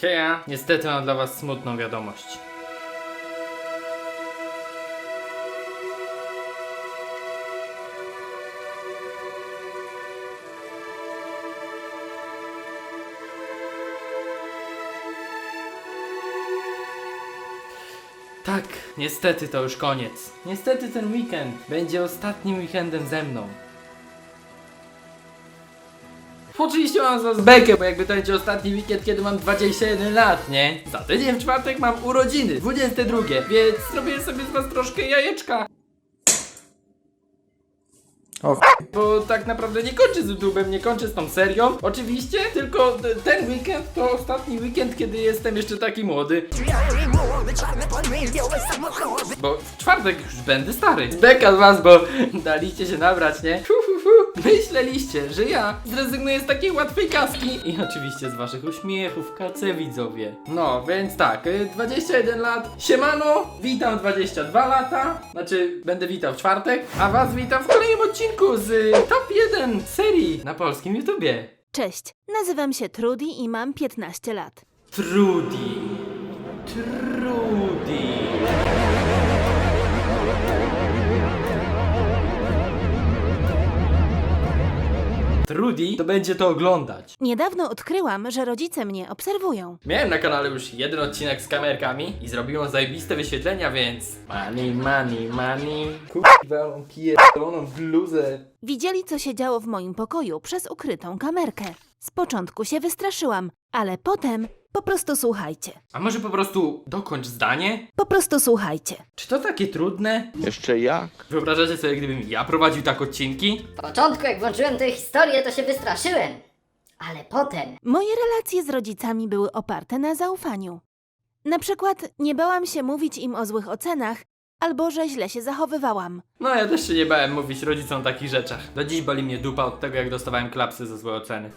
Heja, niestety mam dla was smutną wiadomość. Tak, niestety to już koniec. Niestety ten weekend będzie ostatnim weekendem ze mną. Oczywiście mam za bekę, bo jakby to będzie ostatni weekend, kiedy mam 21 lat, nie? Za tydzień w czwartek mam urodziny, 22, więc zrobię sobie z was troszkę jajeczka. Och, Bo tak naprawdę nie kończę z YouTube'em, nie kończę z tą serią. Oczywiście, tylko ten weekend to ostatni weekend, kiedy jestem jeszcze taki młody. Bo w czwartek już będę stary. Beka z was, bo daliście się nabrać, nie? Fu. Myśleliście, że ja zrezygnuję z takiej łatwej kaski. I oczywiście z waszych uśmiechów, kace widzowie. No, więc tak, y, 21 lat. Siemano, witam 22 lata. Znaczy, będę witał w czwartek. A was witam w kolejnym odcinku z y, top 1 serii na polskim YouTubie. Cześć, nazywam się Trudy i mam 15 lat. Trudy. Trudy. Trudy to będzie to oglądać. Niedawno odkryłam, że rodzice mnie obserwują. Miałem na kanale już jeden odcinek z kamerkami i zrobiło zajebiste wyświetlenia, więc... Money, money, money... Kurwa, mam pierdoloną bluzę. Widzieli, co się działo w moim pokoju przez ukrytą kamerkę. Z początku się wystraszyłam, ale potem po prostu słuchajcie. A może po prostu dokończ zdanie? Po prostu słuchajcie. Czy to takie trudne? jeszcze jak? Wyobrażacie sobie, gdybym ja prowadził tak odcinki? W początku, jak włączyłem tę historię, to się wystraszyłem. Ale potem. Moje relacje z rodzicami były oparte na zaufaniu. Na przykład nie bałam się mówić im o złych ocenach, albo że źle się zachowywałam. No ja też się nie bałem mówić rodzicom o takich rzeczach. Do dziś boli mnie dupa od tego, jak dostawałem klapsy za złe oceny.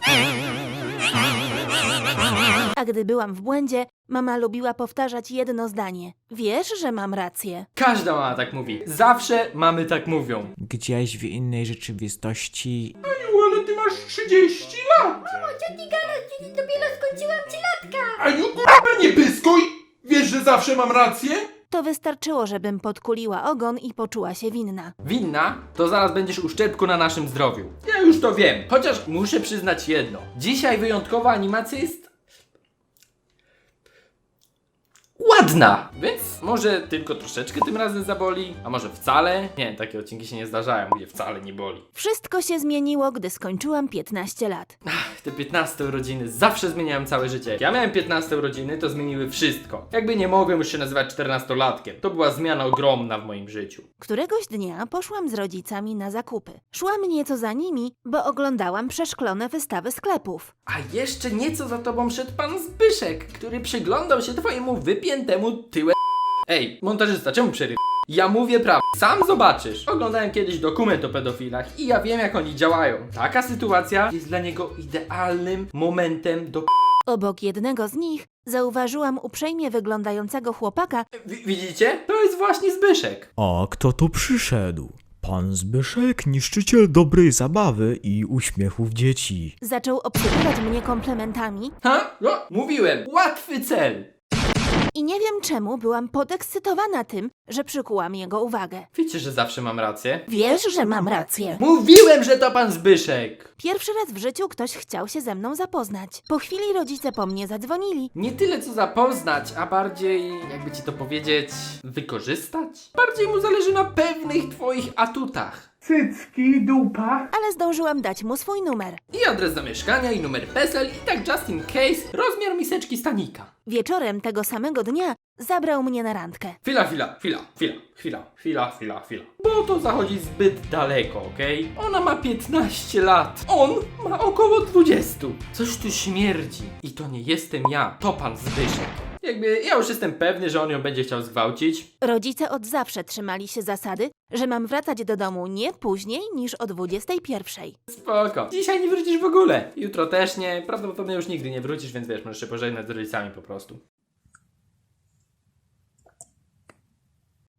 A gdy byłam w błędzie, mama lubiła powtarzać jedno zdanie. Wiesz, że mam rację. Każda mama tak mówi. Zawsze mamy tak mówią. gdzieś w innej rzeczywistości ale ty masz 30 lat! Ciotki Gala, dopiero skończyłam ci latka. Aniu, kurwa, nie pyskuj! Wiesz, że zawsze mam rację? To wystarczyło, żebym podkuliła ogon i poczuła się winna. Winna, to zaraz będziesz uszczerbku na naszym zdrowiu. Ja już to wiem, chociaż muszę przyznać jedno. Dzisiaj wyjątkowa animacja jest... Ładna! Więc może tylko troszeczkę tym razem zaboli, a może wcale? Nie, takie odcinki się nie zdarzają, gdzie wcale nie boli. Wszystko się zmieniło, gdy skończyłam 15 lat. Te 15 urodziny zawsze zmieniają całe życie. Jak ja miałem 15 urodziny, to zmieniły wszystko. Jakby nie mogłem już się nazywać 14-latkiem. To była zmiana ogromna w moim życiu. Któregoś dnia poszłam z rodzicami na zakupy. Szłam nieco za nimi, bo oglądałam przeszklone wystawy sklepów. A jeszcze nieco za tobą szedł pan Zbyszek, który przyglądał się twojemu wypiętemu tyłe. Ej, montażysta, czemu przeryw? Ja mówię prawdę, sam zobaczysz. Oglądałem kiedyś dokument o pedofilach i ja wiem jak oni działają. Taka sytuacja jest dla niego idealnym momentem do Obok jednego z nich zauważyłam uprzejmie wyglądającego chłopaka, Wi- Widzicie? To jest właśnie Zbyszek. A kto tu przyszedł? Pan Zbyszek, niszczyciel dobrej zabawy i uśmiechów dzieci. zaczął obsypywać mnie komplementami Ha? No, mówiłem, łatwy cel. I nie wiem czemu byłam podekscytowana tym, że przykułam jego uwagę. Wiecie, że zawsze mam rację? Wiesz, że mam rację. Mówiłem, że to pan Zbyszek. Pierwszy raz w życiu ktoś chciał się ze mną zapoznać. Po chwili rodzice po mnie zadzwonili. Nie tyle co zapoznać, a bardziej, jakby ci to powiedzieć, wykorzystać? Bardziej mu zależy na pewnych twoich atutach. Cycki, dupa. Ale zdążyłam dać mu swój numer. I adres zamieszkania, i numer PESEL, i tak just in case, rozmiar miseczki stanika. Wieczorem tego samego dnia zabrał mnie na randkę. Chwila, chwila, chwila, chwila, chwila, chwila, chwila, chwila. Bo to zachodzi zbyt daleko, okej? Ona ma 15 lat, on ma około 20. Coś tu śmierdzi. I to nie jestem ja, to pan Zbyszek. Jakby ja już jestem pewny, że on ją będzie chciał zgwałcić. Rodzice od zawsze trzymali się zasady, że mam wracać do domu nie później niż o 21. Spoko. Dzisiaj nie wrócisz w ogóle. Jutro też nie. Prawdopodobnie już nigdy nie wrócisz, więc wiesz, możesz się pożegnać z rodzicami po prostu.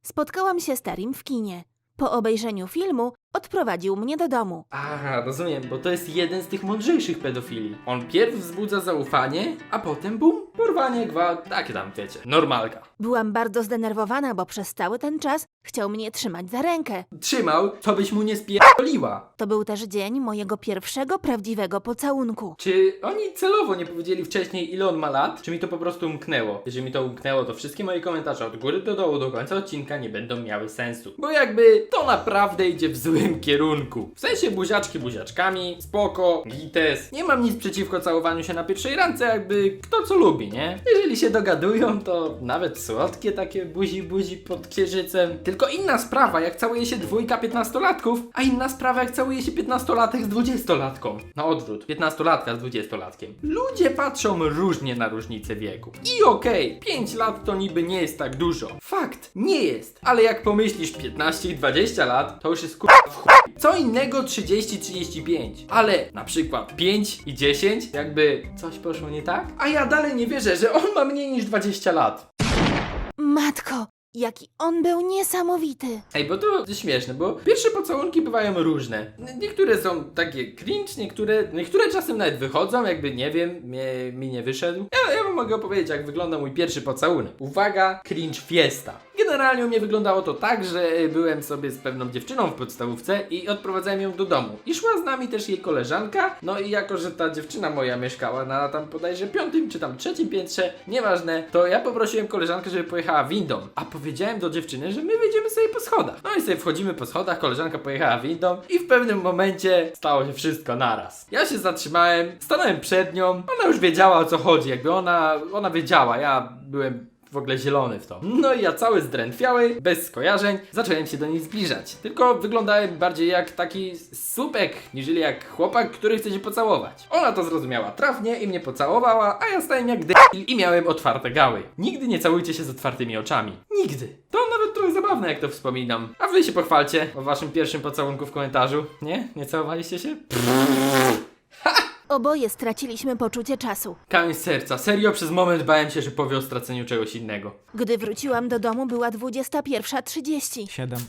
Spotkałam się z Tarim w kinie. Po obejrzeniu filmu odprowadził mnie do domu. Aha, rozumiem, bo to jest jeden z tych mądrzejszych pedofili. On pierw wzbudza zaufanie, a potem bum, porwanie, gwałt, takie tam wiecie, normalka. Byłam bardzo zdenerwowana, bo przez cały ten czas chciał mnie trzymać za rękę. Trzymał, to byś mu nie spierdoliła. To był też dzień mojego pierwszego prawdziwego pocałunku. Czy oni celowo nie powiedzieli wcześniej, ile on ma lat? Czy mi to po prostu umknęło? Jeżeli mi to umknęło, to wszystkie moje komentarze od góry do dołu do końca odcinka nie będą miały sensu. Bo jakby to naprawdę idzie w kierunku. W sensie buziaczki buziaczkami, spoko, gites. Nie mam nic przeciwko całowaniu się na pierwszej randce, jakby kto co lubi, nie? Jeżeli się dogadują, to nawet słodkie takie buzi buzi pod księżycem. Tylko inna sprawa, jak całuje się dwójka piętnastolatków, a inna sprawa, jak całuje się piętnastolatek z dwudziestolatką. Na odwrót, piętnastolatka z dwudziestolatkiem. Ludzie patrzą różnie na różnicę wieku. I okej, 5 lat to niby nie jest tak dużo. Fakt, nie jest. Ale jak pomyślisz 15 i 20 lat, to już jest kur... w chuj. Co innego 30-35. Ale na przykład 5 i 10, jakby coś poszło nie tak? A ja dalej nie wierzę, że on ma mniej niż 20 lat. Matko, jaki on był niesamowity. Ej, bo to śmieszne, bo pierwsze pocałunki bywają różne. Niektóre są takie cringe, niektóre, niektóre czasem nawet wychodzą, jakby nie wiem, mnie, mi nie wyszedł. Ja, ja wam mogę opowiedzieć, jak wygląda mój pierwszy pocałunek. Uwaga, cringe fiesta. Generalnie u mnie wyglądało to tak, że byłem sobie z pewną dziewczyną w podstawówce i odprowadzałem ją do domu. I szła z nami też jej koleżanka, no i jako, że ta dziewczyna moja mieszkała na tam bodajże piątym czy tam trzecim piętrze, nieważne, to ja poprosiłem koleżankę, żeby pojechała windą. A powiedziałem do dziewczyny, że my wyjdziemy sobie po schodach. No i sobie wchodzimy po schodach, koleżanka pojechała windą i w pewnym momencie stało się wszystko naraz. Ja się zatrzymałem, stanąłem przed nią, ona już wiedziała o co chodzi, jakby ona, ona wiedziała, ja byłem w ogóle zielony w to. No i ja cały zdrętwiały, bez skojarzeń, zacząłem się do niej zbliżać. Tylko wyglądałem bardziej jak taki supek, niżeli jak chłopak, który chce się pocałować. Ona to zrozumiała trafnie i mnie pocałowała, a ja stałem jak debil i miałem otwarte gały. Nigdy nie całujcie się z otwartymi oczami. Nigdy. To nawet trochę zabawne, jak to wspominam. A wy się pochwalcie o waszym pierwszym pocałunku w komentarzu. Nie? Nie całowaliście się? Oboje straciliśmy poczucie czasu. Kamień z serca. Serio, przez moment bałem się, że powie o straceniu czegoś innego. Gdy wróciłam do domu, była 21.30. Siedem.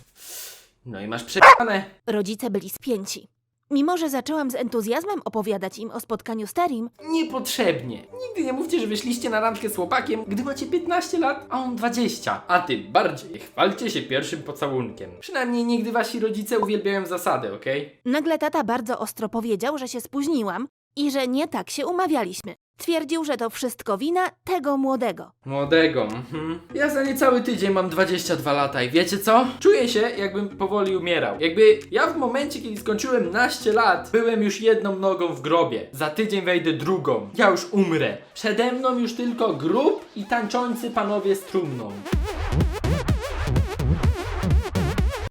No i masz przekonane. Rodzice byli spięci. Mimo, że zaczęłam z entuzjazmem opowiadać im o spotkaniu z Terim, Niepotrzebnie. Nigdy nie mówcie, że wyszliście na randkę z chłopakiem, gdy macie 15 lat, a on 20. A tym bardziej chwalcie się pierwszym pocałunkiem. Przynajmniej nigdy wasi rodzice uwielbiają zasady, okej? nagle tata bardzo ostro powiedział, że się spóźniłam i że nie tak się umawialiśmy. Twierdził, że to wszystko wina tego młodego. Młodego, mhm. Ja za niecały tydzień mam 22 lata i wiecie co? Czuję się, jakbym powoli umierał. Jakby ja w momencie, kiedy skończyłem naście lat, byłem już jedną nogą w grobie. Za tydzień wejdę drugą. Ja już umrę. Przede mną już tylko grób i tańczący panowie z trumną.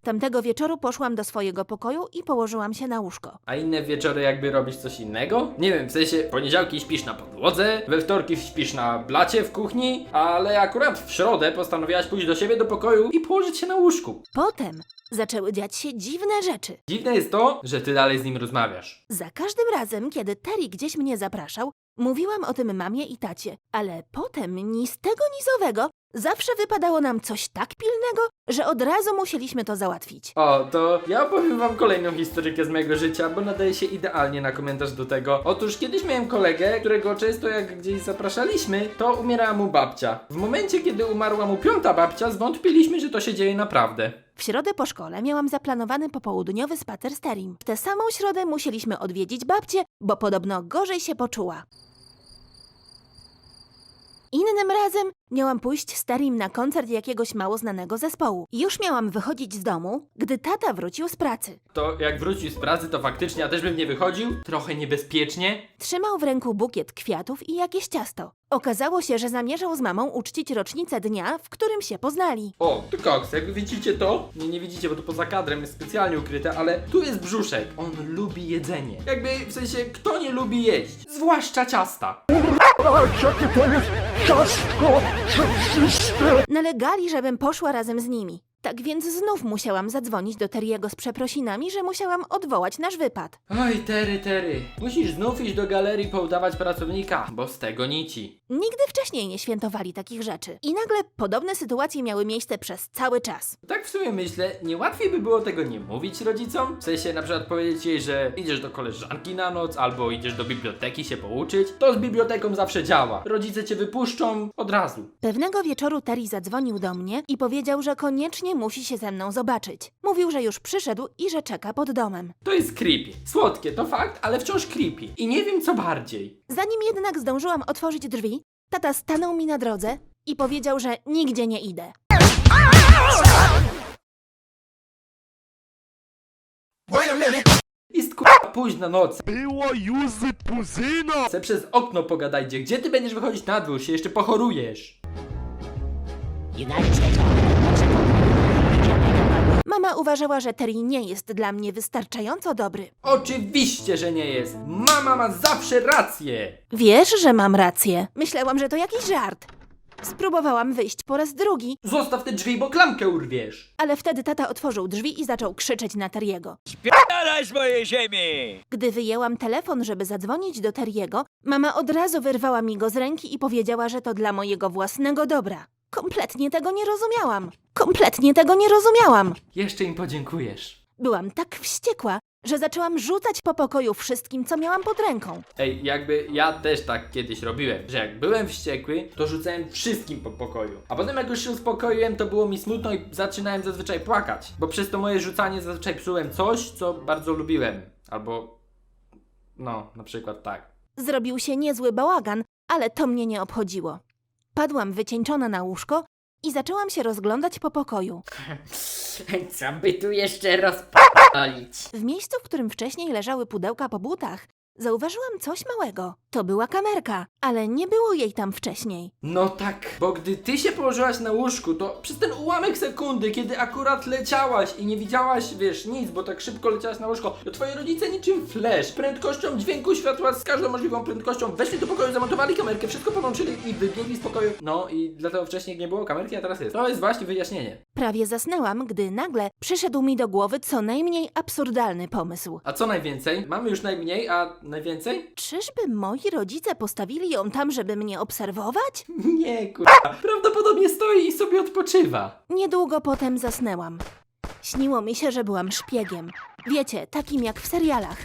Tamtego wieczoru poszłam do swojego pokoju i położyłam się na łóżko. A inne wieczory jakby robisz coś innego? Nie wiem, w sensie poniedziałki śpisz na podłodze, we wtorki śpisz na blacie w kuchni, ale akurat w środę postanowiłaś pójść do siebie do pokoju i położyć się na łóżku. Potem zaczęły dziać się dziwne rzeczy. Dziwne jest to, że ty dalej z nim rozmawiasz. Za każdym razem, kiedy Terry gdzieś mnie zapraszał, mówiłam o tym mamie i tacie, ale potem ni z tego, ni z owego zawsze wypadało nam coś tak pilnego, że od razu musieliśmy to załatwić. O, to ja opowiem wam kolejną historykę z mojego życia, bo nadaje się idealnie na komentarz do tego. Otóż kiedyś miałem kolegę, którego często jak gdzieś zapraszaliśmy, to umierała mu babcia. W momencie, kiedy umarła mu piąta babcia, zwątpiliśmy, że to się dzieje naprawdę. W środę po szkole miałam zaplanowany popołudniowy spacer z Terim. W tę samą środę musieliśmy odwiedzić babcię, bo podobno gorzej się poczuła. Innym razem miałam pójść z Terim na koncert jakiegoś mało znanego zespołu. Już miałam wychodzić z domu, gdy tata wrócił z pracy. To jak wrócił z pracy, to faktycznie ja też bym nie wychodził. Trochę niebezpiecznie. Trzymał w ręku bukiet kwiatów i jakieś ciasto. Okazało się, że zamierzał z mamą uczcić rocznicę dnia, w którym się poznali. O, tu koks, jak widzicie to? Nie, nie widzicie, bo to poza kadrem jest specjalnie ukryte, ale tu jest brzuszek. On lubi jedzenie. Jakby, w sensie, kto nie lubi jeść? Zwłaszcza ciasta. Nalegali, żebym poszła razem z nimi. Tak więc znów musiałam zadzwonić do Teriego z przeprosinami, że musiałam odwołać nasz wypad. Oj, Tery, Tery. Musisz znów iść do galerii poudawać pracownika, bo z tego nici. Nigdy wcześniej nie świętowali takich rzeczy. I nagle podobne sytuacje miały miejsce przez cały czas. Tak w sumie myślę, nie łatwiej by było tego nie mówić rodzicom? W sensie na przykład powiedzieć jej, że idziesz do koleżanki na noc, albo idziesz do biblioteki się pouczyć. To z biblioteką zawsze działa. Rodzice cię wypuszczą od razu. Pewnego wieczoru Terry zadzwonił do mnie i powiedział, że koniecznie musi się ze mną zobaczyć. Mówił, że już przyszedł i że czeka pod domem. To jest creepy. Słodkie to fakt, ale wciąż creepy. I nie wiem co bardziej. Zanim jednak zdążyłam otworzyć drzwi, tata stanął mi na drodze i powiedział, że nigdzie nie idę. Jest k***a późna noc. Było już późno! Se przez okno pogadajcie. Gdzie ty będziesz wychodzić na dwór? Się jeszcze pochorujesz. Mama uważała, że Terry nie jest dla mnie wystarczająco dobry. Oczywiście, że nie jest. Mama ma zawsze rację. Wiesz, że mam rację. Myślałam, że to jakiś żart. Spróbowałam wyjść po raz drugi, Zostaw te drzwi, bo klamkę urwiesz. ale wtedy tata otworzył drzwi i zaczął krzyczeć na Teriego. Dalej z mojej ziemi! Gdy wyjęłam telefon, żeby zadzwonić do Teriego, mama od razu wyrwała mi go z ręki i powiedziała, że to dla mojego własnego dobra. Kompletnie tego nie rozumiałam. Kompletnie tego nie rozumiałam. Jeszcze im podziękujesz. Byłam tak wściekła, że zaczęłam rzucać po pokoju wszystkim, co miałam pod ręką. Ej, jakby ja też tak kiedyś robiłem, że jak byłem wściekły, to rzucałem wszystkim po pokoju. A potem jak już się uspokoiłem, to było mi smutno i zaczynałem zazwyczaj płakać. Bo przez to moje rzucanie zazwyczaj psułem coś, co bardzo lubiłem. Albo... No, na przykład tak. Zrobił się niezły bałagan, ale to mnie nie obchodziło. Padłam wycieńczona na łóżko i zaczęłam się rozglądać po pokoju. Co by tu jeszcze rozpalić? W miejscu, w którym wcześniej leżały pudełka po butach, zauważyłam coś małego. To była kamerka, ale nie było jej tam wcześniej. No tak, bo gdy ty się położyłaś na łóżku, to przez ten ułamek sekundy, kiedy akurat leciałaś i nie widziałaś, wiesz, nic, bo tak szybko leciałaś na łóżko, to twoi rodzice niczym flash, prędkością dźwięku światła z każdą możliwą prędkością weszli do pokoju, zamontowali kamerkę, wszystko połączyli i wybiegli z pokoju. No i dlatego wcześniej nie było kamerki, a teraz jest. To jest właśnie wyjaśnienie. Prawie zasnęłam, gdy nagle przyszedł mi do głowy co najmniej absurdalny pomysł. A co najwięcej? Mamy już najmniej, a najwięcej? Czyżby moi rodzice postawili ją tam, żeby mnie obserwować? Nie, kurwa. Prawdopodobnie stoi i sobie odpoczywa. Niedługo potem zasnęłam. Śniło mi się, że byłam szpiegiem. Wiecie, takim jak w serialach.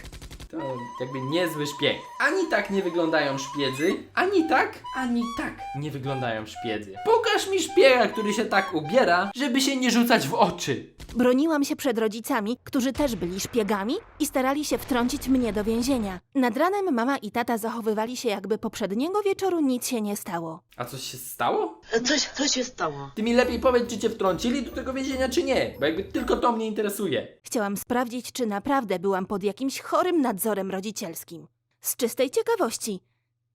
To jakby niezły szpieg. Ani tak nie wyglądają szpiedzy, ani tak, ani tak nie wyglądają szpiedzy. Pokaż mi szpiega, który się tak ubiera, żeby się nie rzucać w oczy. Broniłam się przed rodzicami, którzy też byli szpiegami i starali się wtrącić mnie do więzienia. Nad ranem mama i tata zachowywali się, jakby poprzedniego wieczoru nic się nie stało. A coś się stało? Coś, co się stało? Ty mi lepiej powiedz, czy cię wtrącili do tego więzienia, czy nie, bo jakby tylko to mnie interesuje. Chciałam sprawdzić, czy naprawdę byłam pod jakimś chorym nadzorem rodzicielskim. Z czystej ciekawości.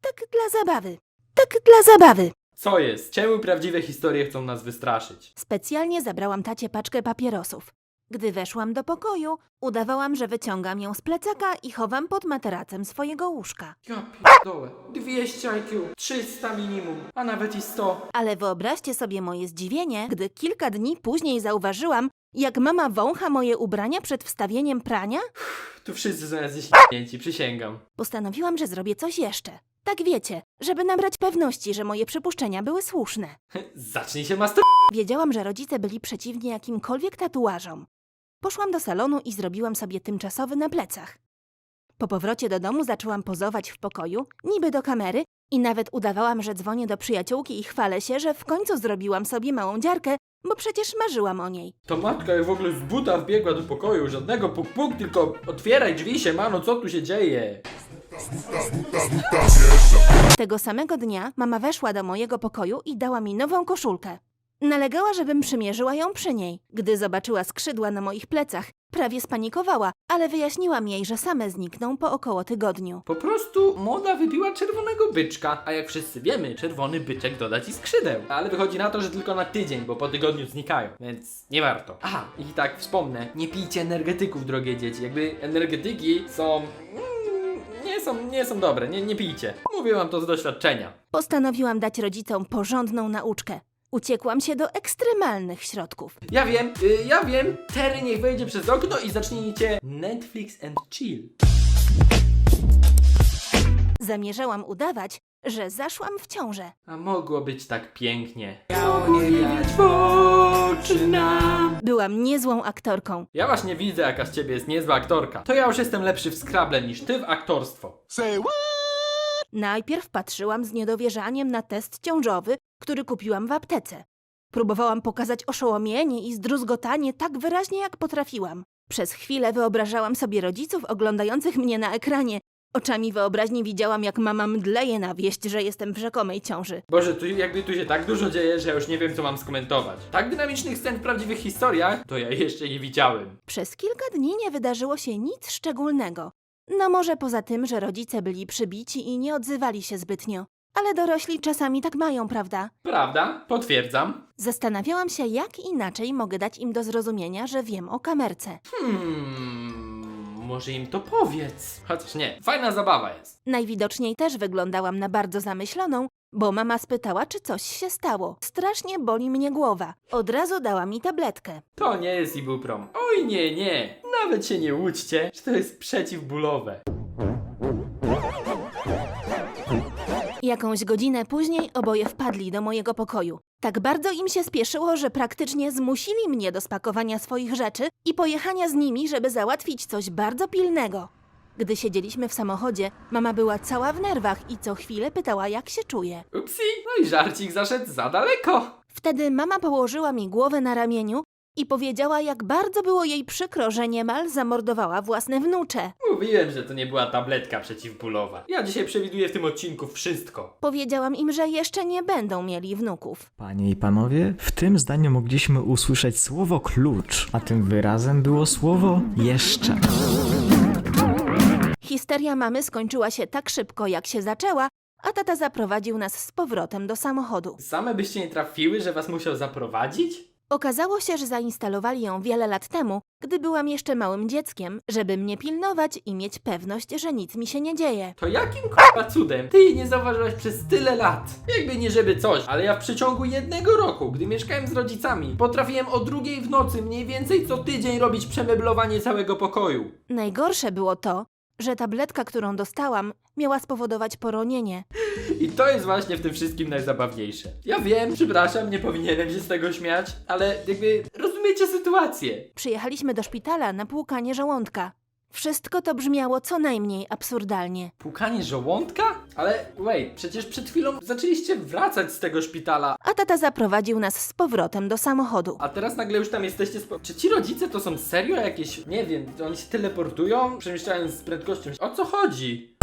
Tak dla zabawy. Tak dla zabawy. Co jest? Czemu prawdziwe historie chcą nas wystraszyć? Specjalnie zabrałam tacie paczkę papierosów. Gdy weszłam do pokoju, udawałam, że wyciągam ją z plecaka i chowam pod materacem swojego łóżka. Ja pierdolę. 200 IQ, 300 minimum, a nawet i 100. Ale wyobraźcie sobie moje zdziwienie, gdy kilka dni później zauważyłam, jak mama wącha moje ubrania przed wstawieniem prania. Tu wszyscy są jacyś śmieci, przysięgam. Postanowiłam, że zrobię coś jeszcze. Tak wiecie, żeby nabrać pewności, że moje przypuszczenia były słuszne. Zacznij się mastur... Wiedziałam, że rodzice byli przeciwni jakimkolwiek tatuażom. Poszłam do salonu i zrobiłam sobie tymczasowy na plecach. Po powrocie do domu zaczęłam pozować w pokoju, niby do kamery, i nawet udawałam, że dzwonię do przyjaciółki i chwalę się, że w końcu zrobiłam sobie małą dziarkę, bo przecież marzyłam o niej. To matka jak w ogóle z buta wbiegła do pokoju, żadnego puk-puk, tylko otwieraj drzwi się, mano, co tu się dzieje? Tego samego dnia mama weszła do mojego pokoju i dała mi nową koszulkę. Nalegała, żebym przymierzyła ją przy niej. Gdy zobaczyła skrzydła na moich plecach, prawie spanikowała, ale wyjaśniłam jej, że same znikną po około tygodniu. Po prostu moda wybiła czerwonego byczka, a jak wszyscy wiemy, czerwony byczek doda ci skrzydeł. Ale wychodzi na to, że tylko na tydzień, bo po tygodniu znikają, więc nie warto. A, i tak wspomnę, nie pijcie energetyków, drogie dzieci. Jakby energetyki są... mm, Nie są, nie są dobre, nie, nie pijcie. Mówię wam to z doświadczenia. Postanowiłam dać rodzicom porządną nauczkę. Uciekłam się do ekstremalnych środków. Ja wiem, y, ja wiem. Terry niech wejdzie przez okno i zacznijcie Netflix and chill. Zamierzałam udawać, że zaszłam w ciążę. A mogło być tak pięknie. Byłam niezłą aktorką. Ja właśnie widzę, jaka z ciebie jest niezła aktorka. To ja już jestem lepszy w Scrabble niż ty w aktorstwo. Najpierw patrzyłam z niedowierzaniem na test ciążowy, który kupiłam w aptece. Próbowałam pokazać oszołomienie i zdruzgotanie tak wyraźnie, jak potrafiłam. Przez chwilę wyobrażałam sobie rodziców oglądających mnie na ekranie. Oczami wyobraźni widziałam, jak mama mdleje na wieść, że jestem w rzekomej ciąży. Boże, tu jakby tu się tak dużo dzieje, że ja już nie wiem, co mam skomentować. Tak dynamicznych scen w prawdziwych historiach, to ja jeszcze nie widziałem. Przez kilka dni nie wydarzyło się nic szczególnego. No może poza tym, że rodzice byli przybici i nie odzywali się zbytnio. Ale dorośli czasami tak mają, prawda? Prawda? Potwierdzam. Zastanawiałam się, jak inaczej mogę dać im do zrozumienia, że wiem o kamerce. Hmm, może im to powiedz. Chociaż nie, fajna zabawa jest. Najwidoczniej też wyglądałam na bardzo zamyśloną, bo mama spytała, czy coś się stało. Strasznie boli mnie głowa. Od razu dała mi tabletkę. To nie jest ibuprom. Oj nie, nie. Nawet się nie łudźcie, że to jest przeciwbólowe. Jakąś godzinę później oboje wpadli do mojego pokoju. Tak bardzo im się spieszyło, że praktycznie zmusili mnie do spakowania swoich rzeczy i pojechania z nimi, żeby załatwić coś bardzo pilnego. Gdy siedzieliśmy w samochodzie, mama była cała w nerwach i co chwilę pytała, jak się czuję. Upsi, no i żarcik zaszedł za daleko. Wtedy mama położyła mi głowę na ramieniu i powiedziała, jak bardzo było jej przykro, że niemal zamordowała własne wnucze. Mówiłem, że to nie była tabletka przeciwbólowa. Ja dzisiaj przewiduję w tym odcinku wszystko. Powiedziałam im, że jeszcze nie będą mieli wnuków. Panie i panowie, w tym zdaniu mogliśmy usłyszeć słowo klucz, a tym wyrazem było słowo jeszcze. Histeria mamy skończyła się tak szybko, jak się zaczęła, a tata zaprowadził nas z powrotem do samochodu. Same byście nie trafiły, że was musiał zaprowadzić? Okazało się, że zainstalowali ją wiele lat temu, gdy byłam jeszcze małym dzieckiem, żeby mnie pilnować i mieć pewność, że nic mi się nie dzieje. To jakim k***a cudem ty jej nie zauważyłaś przez tyle lat? Jakby nie żeby coś, ale ja w przeciągu jednego roku, gdy mieszkałem z rodzicami, potrafiłem o drugiej w nocy mniej więcej co tydzień robić przemeblowanie całego pokoju. Najgorsze było to, że tabletka, którą dostałam, miała spowodować poronienie. I to jest właśnie w tym wszystkim najzabawniejsze. Ja wiem, przepraszam, nie powinienem się z tego śmiać, ale jakby rozumiecie sytuację. Przyjechaliśmy do szpitala na płukanie żołądka. Wszystko to brzmiało co najmniej absurdalnie. Płukanie żołądka? Ale wait, przecież przed chwilą zaczęliście wracać z tego szpitala, A tata zaprowadził nas z powrotem do samochodu. a teraz nagle już tam jesteście. Spo... Czy ci rodzice to są serio jakieś, nie wiem, oni się teleportują, przemieszczając z prędkością? O co chodzi?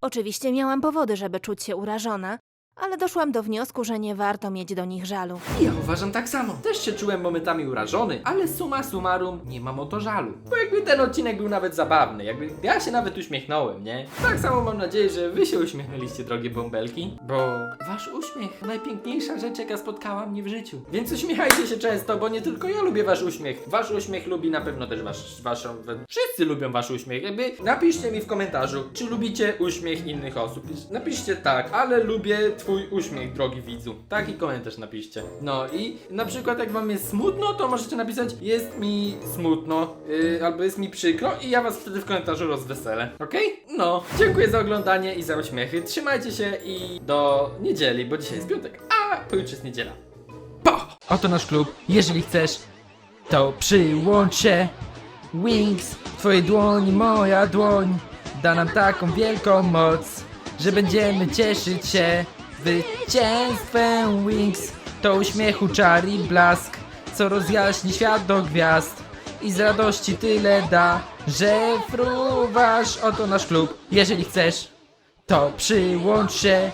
Oczywiście miałam powody, żeby czuć się urażona, ale doszłam do wniosku, że nie warto mieć do nich żalu. Ja uważam tak samo. Też się czułem momentami urażony, ale summa summarum nie mam o to żalu. Bo jakby ten odcinek był nawet zabawny, jakby ja się nawet uśmiechnąłem, nie? Tak samo mam nadzieję, że wy się uśmiechnęliście, drogie bąbelki, bo wasz uśmiech najpiękniejsza rzecz, jaka spotkała mnie w życiu. Więc uśmiechajcie się często, bo nie tylko ja lubię wasz uśmiech. Wasz uśmiech lubi na pewno też wasz, waszą... Wszyscy lubią wasz uśmiech. Jakby napiszcie mi w komentarzu, czy lubicie uśmiech innych osób. Napiszcie tak, ale lubię twój uśmiech, drogi widzu. Taki komentarz napiszcie. No i na przykład jak wam jest smutno, to możecie napisać jest mi smutno, yy, albo jest mi przykro i ja was wtedy w komentarzu rozweselę. Okej? No. Dziękuję za oglądanie i za uśmiechy. Trzymajcie się i do niedzieli, bo dzisiaj jest piątek, a pojutrze jest niedziela. Po! Oto nasz klub. Jeżeli chcesz, to przyłącz się. Wings, twojej dłoni, moja dłoń da nam taką wielką moc, że będziemy cieszyć się zwycięstwem Wings. To uśmiechu czar i blask, co rozjaśni świat do gwiazd i z radości tyle da, że fruwasz. Oto nasz klub. Jeżeli chcesz, to przyłącz się.